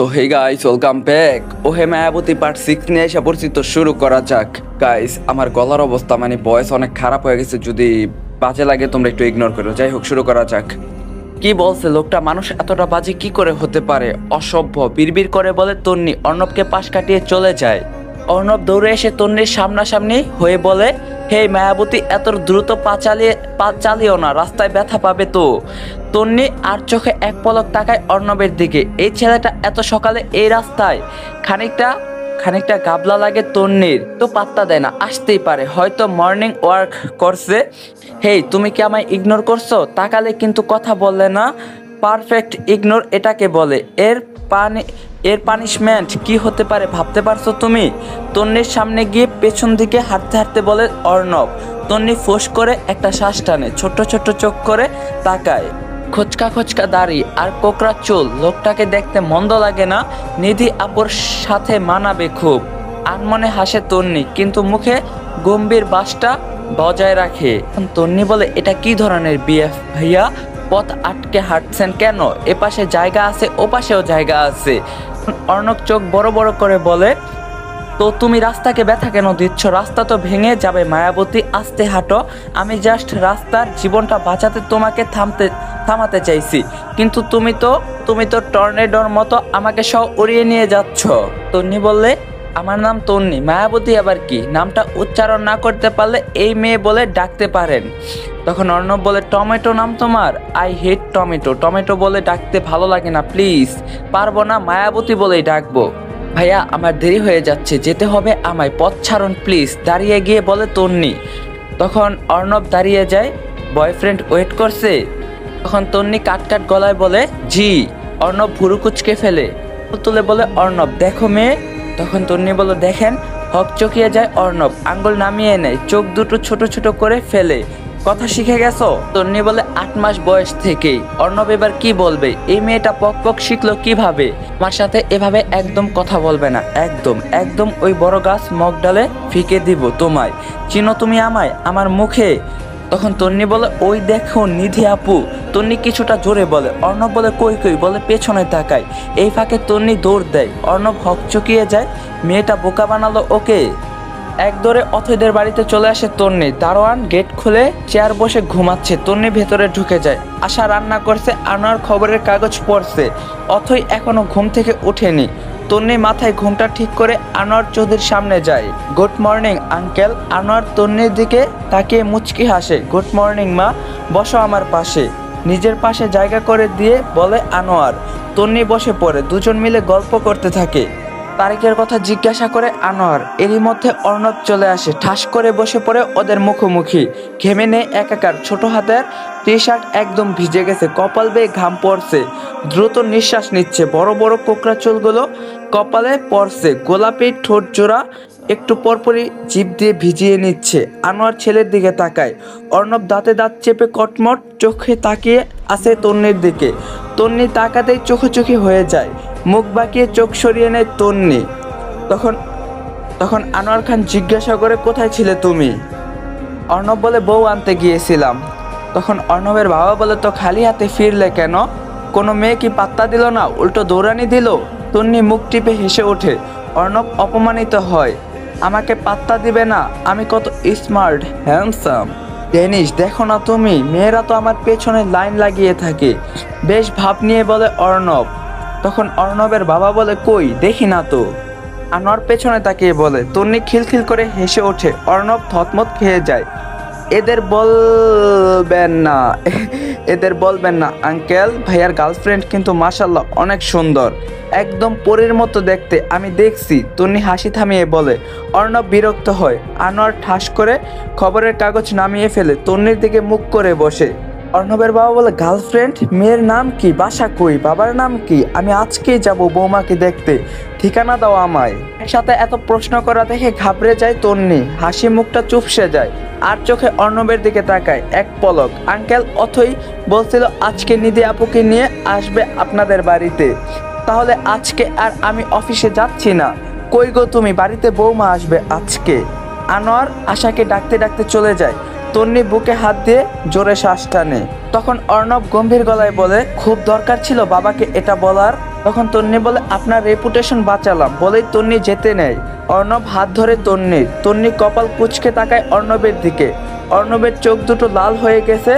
So hey guys welcome back ও হে Mayawati part six নিয়ে এসে পরিচিত, শুরু করা যাক। গাইস আমার গলার অবস্থা মানে বয়স অনেক খারাপ হয়ে গেছে, যদি বাজে লাগে তোমরা একটু ইগনোর করো। যাই হোক, শুরু করা যাক। কি বলছে লোকটা? মানুষ এতটা বাজে কি করে হতে পারে? অসভ্য, বিড়বিড় করে বলে তন্নি অর্ণবকে পাশ কাটিয়ে চলে যায়। অর্ণব দৌড়ে এসে তন্নির সামনাসামনি হয়ে বলে, হে মায়াবতী, এত দ্রুত পা চালিয়ে, পা চালিও না, রাস্তায় ব্যথা পাবে তো। তন্নি আর চোখে এক পলক তাকায় অর্ণবের দিকে, এই ছেলেটা এত সকালে এই রাস্তায়? খানিকটা খানিকটা গাবলা লাগে তন্নির, তো পাত্তা দেয় না, আসতেই পারে, হয়তো মর্নিং ওয়ার্ক করছে। হেই, তুমি কি আমায় ইগনোর করছ? তাকালে কিন্তু কথা বললে না, পারফেক্ট ইগনোর এটাকে বলে। এর পানি, এর পানিশমেন্ট কি হতে পারে ভাবতে পারছ তুমি? তন্নির সামনে গিয়ে পেছন দিকে হাঁটতে হাঁটতে বলে, অর্ণব, তন্নি ফোঁস করে একটা শ্বাস টানে, ছোট্ট ছোট্ট চোখ করে তাকায়। খোঁচকা খোঁচকা দাড়ি আর কোকড়া চুল, লোকটাকে দেখতে মন্দ লাগে না। নিধি আপুর সাথে মানাবে খুব। আনমনে হাসে তন্নি, কিন্তু মুখে গম্ভীর বাসটা বজায় রাখে। তন্নি বলে, এটা কি ধরনের বিএফ ভাইয়া? পথ আটকে হাঁটছেন কেন? এপাশে জায়গা আছে, ওপাশেও জায়গা আছে। অর্ণব চোখ বড় বড় করে বলে, তো তুমি রাস্তাকে ব্যথা কেন দিচ্ছ? রাস্তা তো ভেঙে যাবে, মায়াবতী, আস্তে হাঁটো। আমি জাস্ট রাস্তার জীবনটা বাঁচাতে তোমাকে থামতে, থামাতে চাইছি। কিন্তু তুমি তো তুমি তো টর্নেডোর মতো আমাকে সব উড়িয়ে নিয়ে যাচ্ছ। তন্নি বললে আমার নাম তন্নি। মায়াবতী আবার কি? নামটা উচ্চারণ না করতে পারলে এই মেয়ে বলে ডাকতে পারেন। তখন অর্ণব বলে, টমেটো নাম তোমার? I hate tomato. টমেটো বলে ডাকতে ভালো লাগে না, প্লিজ। পারব না, মায়াবতী বলেই ডাকবো। ভাইয়া, আমার দেরি হয়ে যাচ্ছে, যেতে হবে আমায়। পথ ছাড়ুন, প্লিজ। দাঁড়িয়ে গিয়ে বলে তন্নি। তখন অর্ণব দাঁড়িয়ে যায়, বয়ফ্রেন্ড ওয়েট করছে? তখন তন্নি কাট কাট গলায় বলে, জি। অর্ণব ভুরু কুচকে ফেলে। তুলে বলে, অর্ণব, দেখো মেয়ে। তখন তন্নি বলে দেখেন, হক চকিয়ে যায় অর্ণব। আঙ্গুল নামিয়ে নেয় চোখ দুটো ছোট ছোট করে ফেলে। কথা শিখে গেছো? তন্নি বলে আট মাস বয়স থেকেই। অর্ণব এবার কি বলবে? এই মেয়েটা পক পক শিখলো কীভাবে? আমার সাথে এভাবে একদম কথা বলবে না। একদম একদম ওই বড় গাছ মগ ডালে ফিকে দিব তোমায়। চিনো তুমি আমায়, আমার মুখে। তখন তন্নি বলে, ওই দেখো নিধি আপু। তন্নি কিছুটা জোরে বলে, অর্ণব বলে, কই কই? বলে, পেছনে তাকায় এই ফাঁকে তন্নি দৌড় দেয়। অর্ণব হকচকিয়ে যায়, মেয়েটা বোকা বানালো ওকে। এক দৌড়ে অথৈদের বাড়িতে চলে আসে তন্নি। দারোয়ান গেট খুলে চেয়ার বসে ঘুমাচ্ছে। তন্নি ভেতরে ঢুকে যায়। আশা রান্না করছে, আনোয়ার খবরের কাগজ পড়ছে। অথই এখনও ঘুম থেকে ওঠেনি। তন্নি মাথায় ঘুমটা ঠিক করে আনোয়ার চৌধুরীর সামনে যায়। Good morning, uncle. আনোয়ার তন্নির দিকে তাকিয়ে মুচকি হাসে। গুড মর্নিং, মা। বসো আমার পাশে। নিজের পাশে জায়গা করে দিয়ে বলে আনোয়ার। তন্নি বসে পড়ে। দুজন মিলে গল্প করতে থাকে। তারিখের কথা জিজ্ঞাসা করে আনোয়ার। এরই মধ্যে অর্ণব চলে আসে। ঠাস করে বসে পড়ে ওদের মুখোমুখি। ঘেমে নেই একাকার ছোট হাতের টি শার্ট একদম ভিজে গেছে। কপাল বেয়ে ঘাম পড়ছে। দ্রুত নিঃশ্বাস নিচ্ছে। বড় বড় কোকড়া চুলগুলো কপালে পড়ছে। গোলাপি ঠোঁট জোড়া একটু পরপরই জিভ দিয়ে ভিজিয়ে নিচ্ছে। আনোয়ার ছেলের দিকে তাকায়। অর্ণব দাঁতে দাঁত চেপে কটমট চোখে তাকিয়ে আছে তন্নির দিকে। তন্নি তাকাতেই চোখোচোখি হয়ে যায়। মুখ বাঁকিয়ে চোখ সরিয়ে নেয় তন্নি। তখন তখন আনোয়ার খান জিজ্ঞাসা করে, কোথায় ছিলে তুমি? অর্ণব বলে, বউ আনতে গিয়েছিলাম। তখন অর্ণবের বাবা বলে, তো খালি হাতে ফিরলে কেন? কোনো মেয়ে কি পাত্তা দিল না? উল্টো দৌড়ানি দিল? তন্নি মুখ টিপে হেসে ওঠে, অর্ণব অপমানিত হয়। আমাকে পাত্তা দিবে না। আমি কত স্মার্ট, হ্যান্ডসাম। ডেনিস, দেখো না তুমি, মেয়েরা তো আমার পেছনে লাইন লাগিয়ে থাকে। বেশ ভাব নিয়ে বলে অর্ণব তখন অর্ণবের বাবা বলে, কই, দেখি না তো। আনোয়ার পেছনে তাকিয়ে বলে, তন্নি খিলখিল করে হেসে ওঠে, অর্ণব থতমত খেয়ে যায়। এদের বলবেন না, এদের বলবেন না, আঙ্কেল, ভাইয়ার গার্লফ্রেন্ড কিন্তু মাসাল্লাহ অনেক সুন্দর, একদম পরীর মতো দেখতে, আমি দেখছি। তন্নি হাসি থামিয়ে বলে, অর্ণব বিরক্ত হয়। আনোয়ার ঠাস করে খবরের কাগজ নামিয়ে ফেলে, তন্নির দিকে মুখ করে বসে। অর্ণবের বাবা বলে গার্লফ্রেন্ড মেয়ের নাম কি? বাসা কই? বাবার নাম কি? আমি আজকেই যাব বৌমাকে দেখতে। ঠিকানা দাও আমায়। একসাথে এত প্রশ্ন করা দেখে ঘাবড়ে যায় তন্নি। হাসি মুখটা চুপসে যায়। আর চোখে অর্ণবের দিকে তাকায়, এক পলক। আঙ্কেল অথই বলছিল, আজকে নিধি আপুকে নিয়ে আসবে আপনাদের বাড়িতে। তাহলে আজকে আর আমি অফিসে যাচ্ছি না। কই গো তুমি? বাড়িতে বৌমা আসবে আজকে। আনোয়ার আশাকে ডাকতে ডাকতে চলে যায়। তন্নি বুকে হাত দিয়ে জোরে শ্বাস টানে। তখন অর্ণব গম্ভীর গলায় বলে, খুব দরকার ছিল বাবাকে এটা বলার। তখন তন্নি বলে, আপনার রেপুটেশন বাঁচালাম, বলেই তন্নি যেতে নেয় অর্ণব হাত ধরে তন্নির তন্নি কপাল কুচকে তাকায় অর্ণবের দিকে। অর্ণবের চোখ দুটো লাল হয়ে গেছে,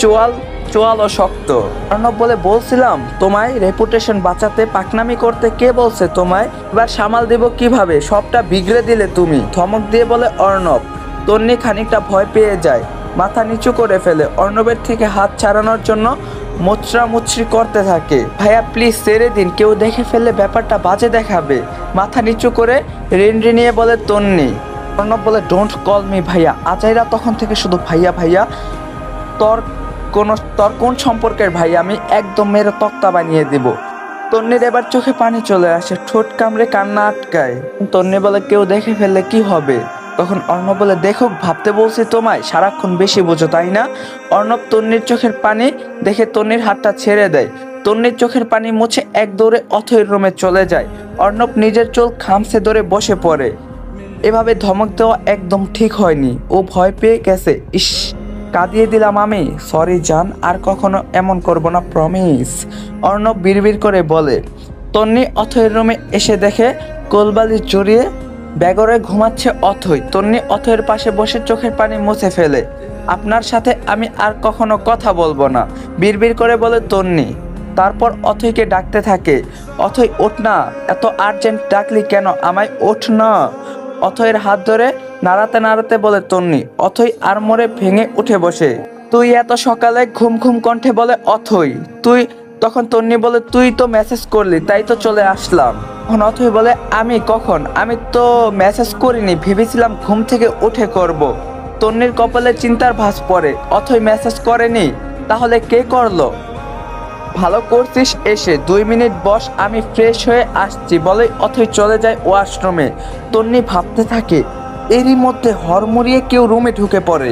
চোয়াল চোয়াল ও শক্ত অর্ণব বলে, বলছিলাম, তোমায় রেপুটেশন বাঁচাতে পাকনামি করতে কে বলছে তোমায়? এবার সামাল দেব কীভাবে? সবটা বিগড়ে দিলে তুমি। ধমক দিয়ে বলে অর্ণব। তন্নি খানিকটা ভয় পেয়ে যায়। মাথা নিচু করে ফেলে। অর্ণবের থেকে হাত ছাড়ানোর জন্য মুচড়া মুচড়ি করতে থাকে। ভাইয়া প্লিজ ছেড়ে দিন। কেউ দেখে ফেললে ব্যাপারটা বাজে দেখাবে। মাথা নিচু করে রিনরি নিয়ে বলে, তন্নি। অর্ণব বলে ডোন্ট কল মি ভাইয়া। আজাইরা তখন থেকে শুধু, ভাইয়া ভাইয়া, তোর কোন তোর কোন সম্পর্কের ভাই আমি একদম মেরে তক্তা বানিয়ে দিব। তন্নির এবার চোখে পানি চলে আসে। ঠোঁট কামড়ে কান্না আটকায়। তন্নি বলে, কেউ দেখে ফেললে কি হবে? তখন অর্ণব বলে, দেখো, ভাবতে বলছি তোমায়, সারাক্ষণ বেশি বোঝো, তাই না? অর্ণব তন্নির চোখের পানি দেখে তন্নির হাতটা ছেড়ে দেয়। তন্নির চোখের পানি মুছে এক দৌড়ে অথৈর রুমে চলে যায়। অর্ণব নিজের চোখ খামছে ধরে বসে পড়ে। এভাবে ধমক দেওয়া একদম ঠিক হয়নি। ও ভয় পেয়ে গেছে। ইস, কাঁদিয়ে দিলাম আমি। সরি, জান, আর কখনো এমন করব না, প্রমিস। অর্ণব বিড়বিড় করে বলে। তন্নি অথৈর রুমে এসে দেখে কোলবালি জড়িয়ে ব্যাগরে ঘুমাচ্ছে অথই, তন্নি অথয়ের পাশে বসে চোখের পানি মুছে ফেলে। আপনার সাথে আমি আর কখনো কথা বলব না, বিড়বিড় করে বলে তন্নি। তারপর অথইকে ডাকতে থাকে, অথই, ওঠ না, এত আর্জেন্ট ডাকলি কেন? আমায় ওঠ না। অথয়ের হাত ধরে নাড়াতে নাড়াতে বলে তন্নি, অথই আরমোরে ভেঙে উঠে বসে। তুই এত সকালে ঘুম ঘুম কণ্ঠে বলে অথই, তুই তখন তন্নি বলে, তুই তো মেসেজ করলি, তাই তো চলে আসলাম। তখন অথই বলে, আমি কখন? আমি তো মেসেজ করিনি, ভেবেছিলাম ঘুম থেকে উঠে করব। তন্নির কপালে চিন্তার ভাঁজ পড়ে, অথই মেসেজ করেনি, তাহলে কে করল? ভালো করছিস, এসে দুই মিনিট বস, আমি ফ্রেশ হয়ে আসছি। বলে অথই চলে যায় ওয়াশরুমে তন্নি ভাবতে থাকে, এরই মধ্যে হরমুড়িয়ে কেউ রুমে ঢুকে পড়ে।